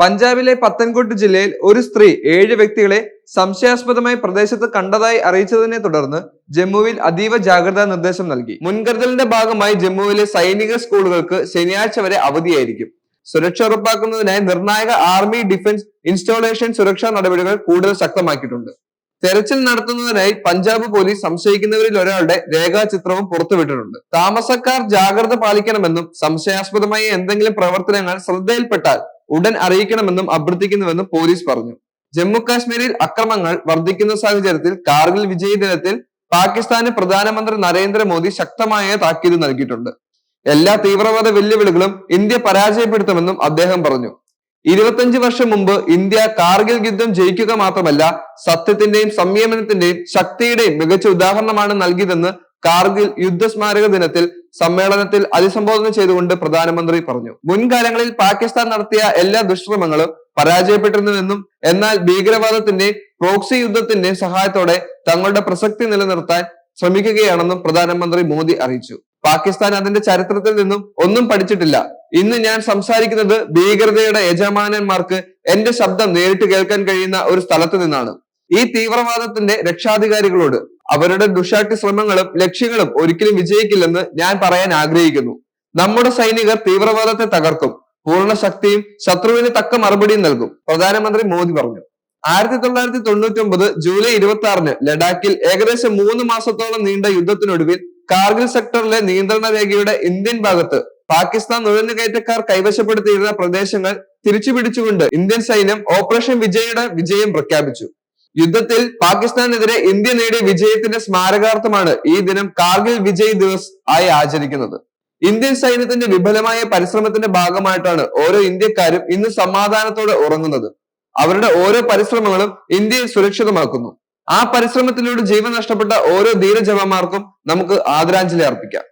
പഞ്ചാബിലെ പത്തൻകോട്ട് ജില്ലയിൽ ഒരു സ്ത്രീ ഏഴ് വ്യക്തികളെ സംശയാസ്പദമായി പ്രദേശത്ത് കണ്ടതായി അറിയിച്ചതിനെ തുടർന്ന് ജമ്മുവിൽ അതീവ ജാഗ്രതാ നിർദ്ദേശം നൽകി. മുൻകരുതലിന്റെ ഭാഗമായി ജമ്മുവിലെ സൈനിക സ്കൂളുകൾക്ക് ശനിയാഴ്ച വരെ അവധിയായിരിക്കും. സുരക്ഷ ഉറപ്പാക്കുന്നതിനായി നിർണായക ആർമി ഡിഫൻസ് ഇൻസ്റ്റാളേഷൻ സുരക്ഷാ നടപടികൾ കൂടുതൽ ശക്തമാക്കിയിട്ടുണ്ട്. തെരച്ചിൽ നടത്തുന്നതിനായി പഞ്ചാബ് പോലീസ് സംശയിക്കുന്നവരിൽ ഒരാളുടെ രേഖാചിത്രവും പുറത്തുവിട്ടിട്ടുണ്ട്. താമസക്കാർ ജാഗ്രത പാലിക്കണമെന്നും സംശയാസ്പദമായ എന്തെങ്കിലും പ്രവർത്തനങ്ങൾ ശ്രദ്ധയിൽപ്പെട്ടാൽ ഉടൻ അറിയിക്കണമെന്നും അഭ്യർത്ഥിക്കുന്നുവെന്നും പോലീസ് പറഞ്ഞു. ജമ്മു കാശ്മീരിൽ അക്രമങ്ങൾ വർദ്ധിക്കുന്ന സാഹചര്യത്തിൽ കാർഗിൽ വിജയ ദിനത്തിൽ പാകിസ്ഥാന് പ്രധാനമന്ത്രി നരേന്ദ്രമോദി ശക്തമായ താക്കീത് നൽകിയിട്ടുണ്ട്. എല്ലാ തീവ്രവാദ വെല്ലുവിളികളും ഇന്ത്യ പരാജയപ്പെടുത്തുമെന്നും അദ്ദേഹം പറഞ്ഞു. ഇരുപത്തഞ്ച് വർഷം മുമ്പ് ഇന്ത്യ കാർഗിൽ യുദ്ധം ജയിക്കുക മാത്രമല്ല സത്യത്തിന്റെയും സംയമനത്തിന്റെയും ശക്തിയുടെയും മികച്ച ഉദാഹരണമാണ് നൽകിയതെന്ന് കാർഗിൽ യുദ്ധസ്മാരക ദിനത്തിൽ സമ്മേളനത്തിൽ അഭിസംബോധന ചെയ്തുകൊണ്ട് പ്രധാനമന്ത്രി പറഞ്ഞു. മുൻകാലങ്ങളിൽ പാകിസ്ഥാൻ നടത്തിയ എല്ലാ ദുഷ്കർമ്മങ്ങളും പരാജയപ്പെട്ടിരുന്നുവെന്നും എന്നാൽ ഭീകരവാദത്തിന്റെ പ്രോക്സി യുദ്ധത്തിന്റെ സഹായത്തോടെ തങ്ങളുടെ പ്രസക്തി നിലനിർത്താൻ ശ്രമിക്കുകയാണെന്നും പ്രധാനമന്ത്രി മോദി അറിയിച്ചു. പാകിസ്ഥാൻ അതിന്റെ ചരിത്രത്തിൽ നിന്നും ഒന്നും പഠിച്ചിട്ടില്ല. ഇന്ന് ഞാൻ സംസാരിക്കുന്നത് ഭീകരതയുടെ യജമാനന്മാർക്ക് എന്റെ ശബ്ദം നേരിട്ട് കേൾക്കാൻ കഴിയുന്ന ഒരു സ്ഥലത്ത് നിന്നാണ്. ഈ തീവ്രവാദത്തിന്റെ രക്ഷാധികാരികളോട് അവരുടെ ദുഷാട്ടി ശ്രമങ്ങളും ലക്ഷ്യങ്ങളും ഒരിക്കലും വിജയിക്കില്ലെന്ന് ഞാൻ പറയാൻ ആഗ്രഹിക്കുന്നു. നമ്മുടെ സൈനികർ തീവ്രവാദത്തെ തകർക്കും. പൂർണ ശക്തിയും ശത്രുവിന് തക്ക മറുപടിയും നൽകും. പ്രധാനമന്ത്രി മോദി പറഞ്ഞു. ആയിരത്തി തൊള്ളായിരത്തി തൊണ്ണൂറ്റി ഒമ്പത് ജൂലൈ ഇരുപത്തി ആറിന് ലഡാക്കിൽ ഏകദേശം മൂന്ന് മാസത്തോളം നീണ്ട യുദ്ധത്തിനൊടുവിൽ കാർഗിൽ സെക്ടറിലെ നിയന്ത്രണ രേഖയുടെ ഇന്ത്യൻ ഭാഗത്ത് പാകിസ്ഥാൻ നുഴഞ്ഞുകയറ്റക്കാർ കൈവശപ്പെടുത്തിയിരുന്ന പ്രദേശങ്ങൾ തിരിച്ചു പിടിച്ചുകൊണ്ട് ഇന്ത്യൻ സൈന്യം ഓപ്പറേഷൻ വിജയുടെ വിജയം പ്രഖ്യാപിച്ചു. യുദ്ധത്തിൽ പാകിസ്ഥാനെതിരെ ഇന്ത്യ നേടിയ വിജയത്തിന്റെ സ്മാരകാർത്ഥമാണ് ഈ ദിനം കാർഗിൽ വിജയ് ദിവസ് ആയി ആചരിക്കുന്നത്. ഇന്ത്യൻ സൈന്യത്തിന്റെ വിഫലമായ പരിശ്രമത്തിന്റെ ഭാഗമായിട്ടാണ് ഓരോ ഇന്ത്യക്കാരും ഇന്ന് സമാധാനത്തോടെ ഉറങ്ങുന്നത്. അവരുടെ ഓരോ പരിശ്രമങ്ങളും ഇന്ത്യയെ സുരക്ഷിതമാക്കുന്നു. ആ പരിശ്രമത്തിലൂടെ ജീവൻ നഷ്ടപ്പെട്ട ഓരോ ധീരജവാന്മാർക്കും നമുക്ക് ആദരാഞ്ജലി അർപ്പിക്കാം.